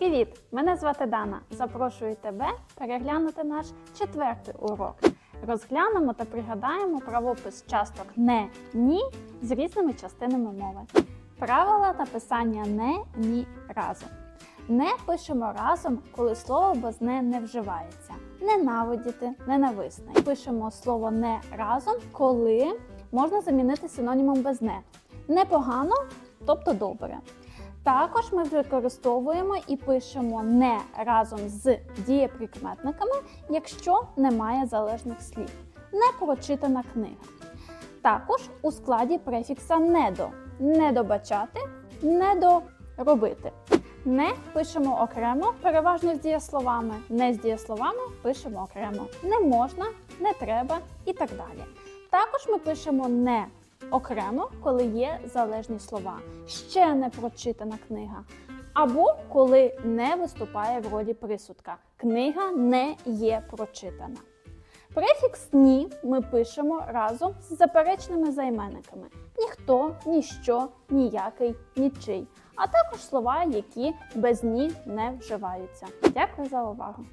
Привіт! Мене звати Дана. Запрошую тебе переглянути наш четвертий урок. Розглянемо та пригадаємо правопис часток не ні з різними частинами мови. Правила написання не ні разом. Не пишемо разом, коли слово без не не вживається. Ненавидіти, ненависне. Пишемо слово не разом, коли можна замінити синонімом без не. Непогано, тобто добре. Також ми використовуємо і пишемо не разом з дієприкметниками, якщо немає залежних слів. Непрочитана книга. Також у складі префікса недо недобачати, недоробити. Не пишемо окремо, переважно з дієсловами, не з дієсловами пишемо окремо. Не можна, не треба і так далі. Також ми пишемо не окремо, коли є залежні слова. Ще не прочитана книга. Або коли не виступає в ролі присудка. Книга не є прочитана. Префікс ні ми пишемо разом з заперечними займенниками: ніхто, ніщо, ніякий, нічий, а також слова, які без ні не вживаються. Дякую за увагу!